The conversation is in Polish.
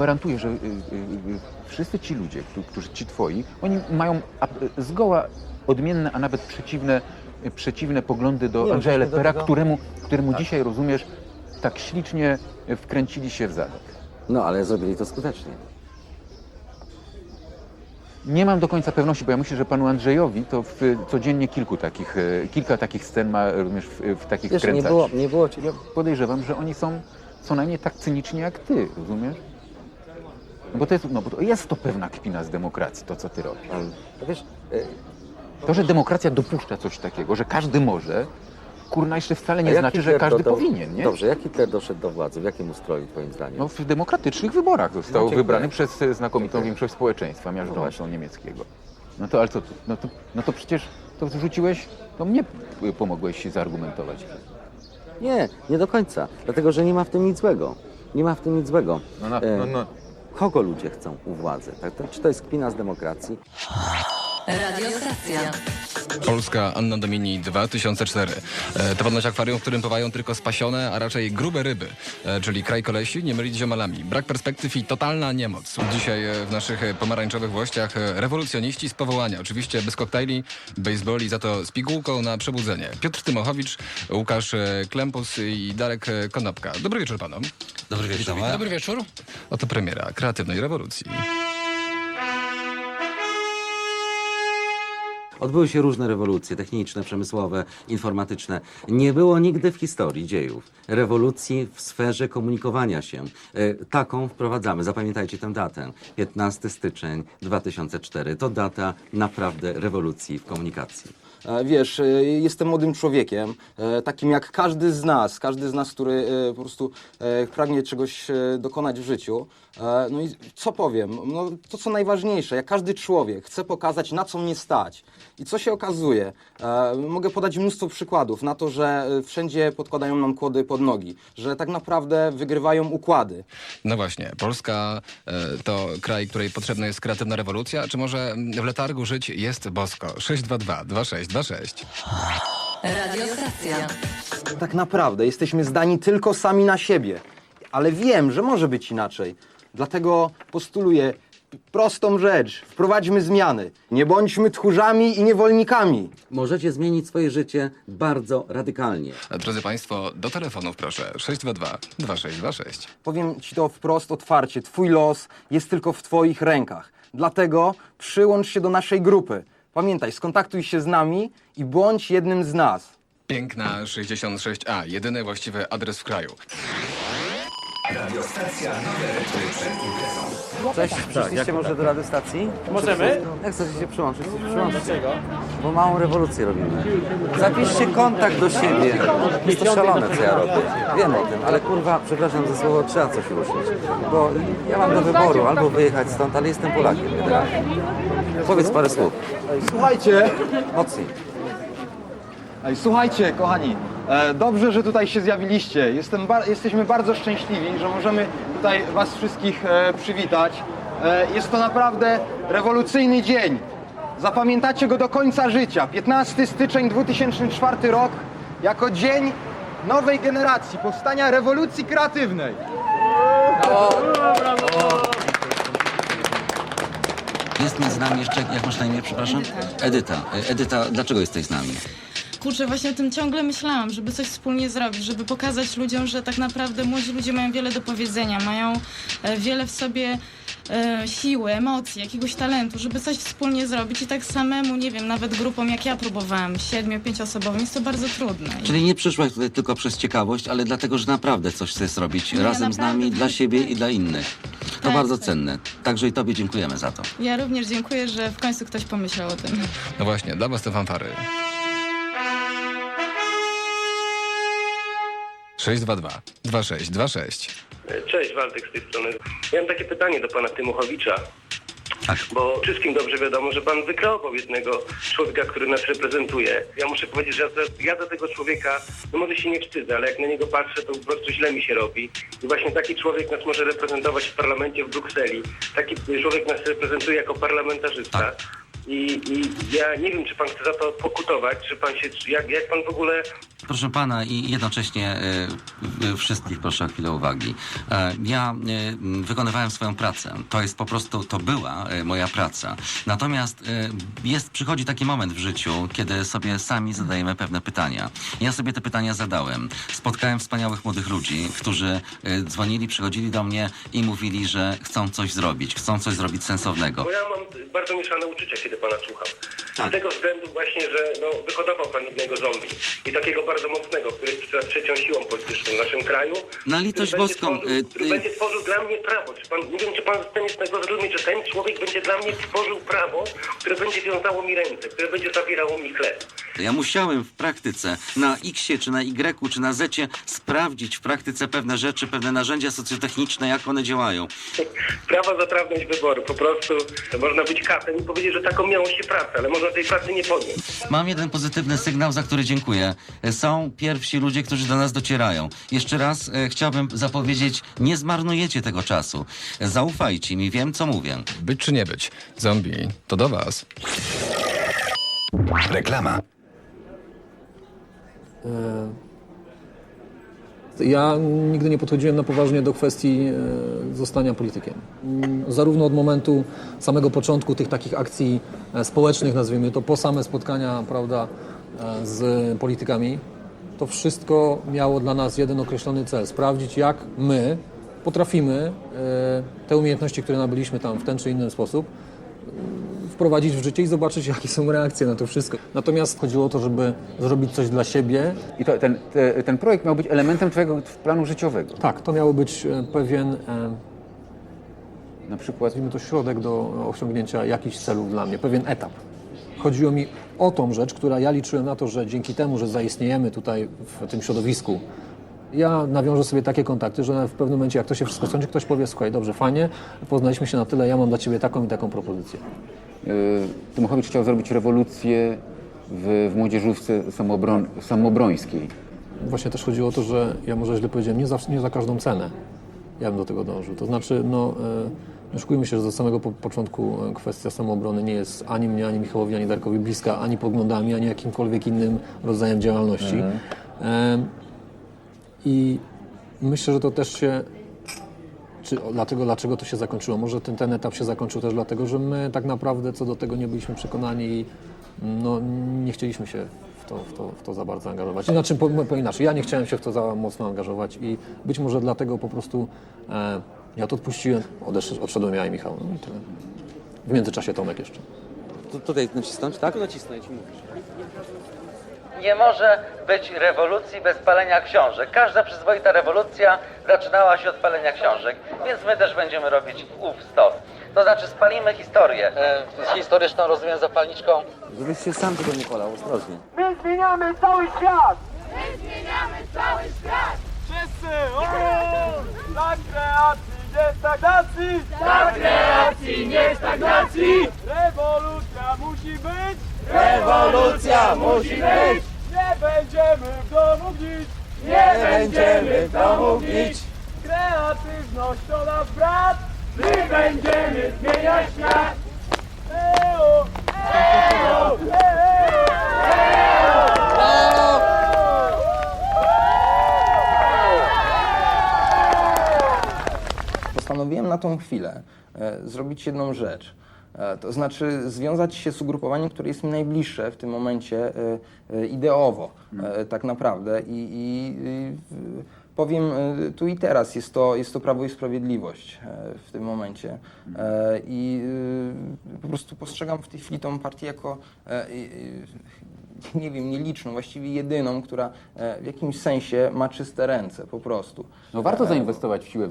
gwarantuję, że y, y, y, wszyscy ci ludzie, któ- którzy ci twoi, oni mają zgoła odmienne, a nawet przeciwne, przeciwne poglądy do Nie, Andrzeja do Lepera, któremu, któremu dzisiaj, rozumiesz, tak ślicznie wkręcili się w zadek. No, ale zrobili to skutecznie. Nie mam do końca pewności, bo ja myślę, że panu Andrzejowi to w, codziennie kilku takich, kilka takich scen ma również w, w takich Wiesz, nie kręcach. było, nie było. Ja podejrzewam, że oni są co najmniej tak cyniczni jak ty, rozumiesz? No bo to jest, no bo to jest to pewna kpina z demokracji, to co ty robisz. Ale, wiesz, y, To, że demokracja dopuszcza coś takiego, że każdy może, kurna jeszcze wcale a nie jak znaczy, że Hitler każdy do- do- powinien, nie? Dobrze, jak Hitler doszedł do władzy? W jakim ustroju, twoim zdaniem? No w demokratycznych wyborach został No, dziękuję. wybrany przez e, znakomitą Dziękuję. większość społeczeństwa miażdżącą niemieckiego. No to ale co, no to, no to przecież to wrzuciłeś, to mnie pomogłeś się zaargumentować. Nie, nie do końca. Dlatego, że nie ma w tym nic złego. Nie ma w tym nic złego. No, na, E, no, no. Kogo ludzie chcą u władzy? Tak? Czy to jest kpina z demokracji? Radiostacja. Polska Anno Domini 2004. E, To ponoć akwarium, w którym pływają tylko spasione, a raczej grube ryby, e, czyli kraj kolesi, nie mylić z ziomalami. Brak perspektyw i totalna niemoc. Dzisiaj e, w naszych pomarańczowych włościach rewolucjoniści z powołania. Oczywiście bez koktajli, baseballi, za to z pigułką na przebudzenie. Piotr Tymochowicz, Łukasz Klempus i Darek Konopka. Dobry wieczór panom. Dobry wieczór. Dobry wieczór. Oto premiera kreatywnej rewolucji. Odbyły się różne rewolucje techniczne, przemysłowe, informatyczne. Nie było nigdy w historii dziejów rewolucji w sferze komunikowania się. E, Taką wprowadzamy. Zapamiętajcie tę datę. 15 styczeń 2004. To data naprawdę rewolucji w komunikacji. E, Wiesz, e, jestem młodym człowiekiem, e, takim jak każdy z nas, każdy z nas, który po prostu pragnie czegoś dokonać w życiu. No i co powiem? No, to co najważniejsze, jak każdy człowiek chce pokazać, na co mnie stać. I co się okazuje? Mogę podać mnóstwo przykładów na to, że wszędzie podkładają nam kłody pod nogi, że tak naprawdę wygrywają układy. No właśnie, Polska to kraj, której potrzebna jest kreatywna rewolucja, czy może mm, w letargu żyć jest bosko? 622 2626. Radiostacja. Tak naprawdę jesteśmy zdani tylko sami na siebie. Ale wiem, że może być inaczej. Dlatego postuluję prostą rzecz. Wprowadźmy zmiany. Nie bądźmy tchórzami i niewolnikami. Możecie zmienić swoje życie bardzo radykalnie. Drodzy Państwo, do telefonów proszę 622 2626. Powiem ci to wprost, otwarcie. Twój los jest tylko w twoich rękach. Dlatego przyłącz się do naszej grupy. Pamiętaj, skontaktuj się z nami i bądź jednym z nas. Piękna 66A, jedyny właściwy adres w kraju. Cześć, przyszliście może do radiostacji? Możemy? Jak chcecie się przyłączyć? to się przyłączyć. Bo małą rewolucję robimy. Zapiszcie kontakt do siebie. Jest to szalone, co ja robię. Wiem o tym, ale kurwa, przepraszam za słowo, trzeba coś ruszyć. Bo ja mam do wyboru, albo wyjechać stąd, ale jestem Polakiem generalnie. Powiedz parę słów. Słuchajcie, Mocniej. Słuchajcie, kochani, e, dobrze, że tutaj się zjawiliście. Jestem jesteśmy bardzo szczęśliwi, że możemy tutaj Was wszystkich e, przywitać. E, jest to naprawdę rewolucyjny dzień. Zapamiętacie go do końca życia. 15 styczeń 2004 rok jako dzień nowej generacji, powstania rewolucji kreatywnej. Jest między nami jeszcze, jak masz na imię, przepraszam? Edyta. E, Edyta, dlaczego jesteś z nami? Kurczę, właśnie o tym ciągle myślałam, żeby coś wspólnie zrobić, żeby pokazać ludziom, że tak naprawdę młodzi ludzie mają wiele do powiedzenia, mają e, wiele w sobie e, siły, emocji, jakiegoś talentu, żeby coś wspólnie zrobić i tak samemu, nie wiem, nawet grupą jak ja próbowałam, siedmiu, pięcioosobową, jest to bardzo trudne. Czyli nie przyszłaś tutaj tylko przez ciekawość, ale dlatego, że naprawdę coś chcesz zrobić Nie, razem z nami, dla siebie i dla innych. To Tak, bardzo tak. cenne. Także i Tobie dziękujemy za to. Ja również dziękuję, że w końcu ktoś pomyślał o tym. No właśnie, dla Was te fanfary. 622 2626. Cześć, Waldek z tej strony. Ja mam takie pytanie do pana Tymuchowicza. Tak. Bo wszystkim dobrze wiadomo, że pan wykreował jednego człowieka, który nas reprezentuje. Ja muszę powiedzieć, że ja, za- ja za tego człowieka, no może się nie wstydzę, ale jak na niego patrzę, to po prostu źle mi się robi. I właśnie taki człowiek nas może reprezentować w parlamencie w Brukseli. Taki człowiek nas reprezentuje jako parlamentarzysta. I, I ja nie wiem, czy pan chce za to pokutować, czy pan się, czy jak, jak pan w ogóle Proszę pana i jednocześnie e, e, wszystkich proszę o chwilę uwagi. E, ja wykonywałem swoją pracę. To jest po prostu, to była moja praca. Natomiast jest, przychodzi taki moment w życiu, kiedy sobie sami zadajemy pewne pytania. Ja sobie te pytania zadałem. Spotkałem wspaniałych młodych ludzi, którzy dzwonili, przychodzili do mnie i mówili, że chcą coś zrobić, chcą coś zrobić sensownego. Bo ja mam bardzo mieszane uczucia, kiedy pana słucham. Tak. Z tego względu właśnie, że no, wyhodował pan jednego zombie. I takiego bardzo mocnego, który jest trzecią siłą polityczną w naszym kraju. Na litość który będzie boską, Tworzył, y, który y- będzie tworzył dla mnie prawo. Czy pan, nie wiem, czy pan w stanie tego zrozumieć, że ten człowiek będzie dla mnie tworzył prawo, które będzie wiązało mi ręce, które będzie zabierało mi chleb. Ja musiałem w praktyce na X, czy na Y, czy na Z sprawdzić w praktyce pewne rzeczy, pewne narzędzia socjotechniczne, jak one działają. Prawa za wyboru. Po prostu można być katem i powiedzieć, że taką miało się pracę, ale można tej pracy nie. Mam jeden pozytywny sygnał, za który dziękuję. Są pierwsi ludzie, którzy do nas docierają. Jeszcze raz e, chciałbym zapowiedzieć, nie zmarnujecie tego czasu. Zaufajcie mi, wiem co mówię. Być czy nie być? Zombie, to do was. Reklama. Ja nigdy nie podchodziłem na poważnie do kwestii e, zostania politykiem. Mm, Zarówno od momentu samego początku tych takich akcji e, społecznych, nazwijmy to, po same spotkania prawda, e, z politykami, to wszystko miało dla nas jeden określony cel. Sprawdzić, jak my potrafimy te umiejętności, które nabyliśmy tam w ten czy inny sposób, wprowadzić w życie i zobaczyć, jakie są reakcje na to wszystko. Natomiast chodziło o to, żeby zrobić coś dla siebie, I to, ten, te, ten projekt miał być elementem twojego planu życiowego. Tak, to miało być e, pewien, e, Na przykład nazwijmy to środek do osiągnięcia jakichś celów dla mnie, pewien etap. Chodziło mi o tą rzecz, która ja liczyłem na to, że dzięki temu, że zaistniejemy tutaj w tym środowisku, ja nawiążę sobie takie kontakty, że w pewnym momencie, jak to się wszystko skończy, ktoś powie, słuchaj, dobrze, fajnie, poznaliśmy się na tyle, ja mam dla Ciebie taką i taką propozycję. Y, Tymochowicz chciał zrobić rewolucję w, w młodzieżówce samobron, samobrońskiej. Właśnie też chodziło o to, że ja może źle powiedziałem, nie za, nie za każdą cenę ja bym do tego dążył. To znaczy, no, e, się, że od samego po, początku e, kwestia samoobrony nie jest ani mnie, ani Michałowi, ani Darkowi bliska, ani poglądami, ani jakimkolwiek innym rodzajem działalności. E, I myślę, że to też się czy o- dlatego, dlaczego to się zakończyło? Może ten, ten etap się zakończył też dlatego, że my tak naprawdę co do tego nie byliśmy przekonani i no, nie chcieliśmy się w to, w, to, w to za bardzo angażować. Znaczy, po, po inaczej, ja nie chciałem się w to za mocno angażować i być może dlatego po prostu e, ja to odpuściłem, Odesz, odszedłem ja i Michał. No i tyle. W międzyczasie Tomek jeszcze. Tu, tutaj nacisnąć, tak? Nie może być rewolucji bez palenia książek. Każda przyzwoita rewolucja zaczynała się od palenia książek, więc my też będziemy robić ów stos. To znaczy spalimy historię. E, historyczną rozumiem zapalniczką. Żebyś się sam tego nie polał, ostrożnie. My zmieniamy cały świat! My zmieniamy cały świat! Wszyscy! O! Dla kreacji, nie stagnacji! Dla kreacji, nie stagnacji! Rewolucja musi być! Rewolucja musi być! Nie będziemy w domu gnić! Nie będziemy w domu gnić! Kreatywność to nasz brat! My będziemy zmieniać świat! Eo! Eo! Eo! Na tą chwilę e, zrobić jedną rzecz. E, to znaczy związać się z ugrupowaniem, które jest mi najbliższe w tym momencie e, ideowo, e, tak naprawdę. I, i, powiem tu i teraz, jest to, jest to Prawo i Sprawiedliwość w tym momencie. E, I po prostu postrzegam w tej chwili tą partię jako nie wiem, nieliczną, właściwie jedyną, która w jakimś sensie ma czyste ręce po prostu. No warto zainwestować w siłę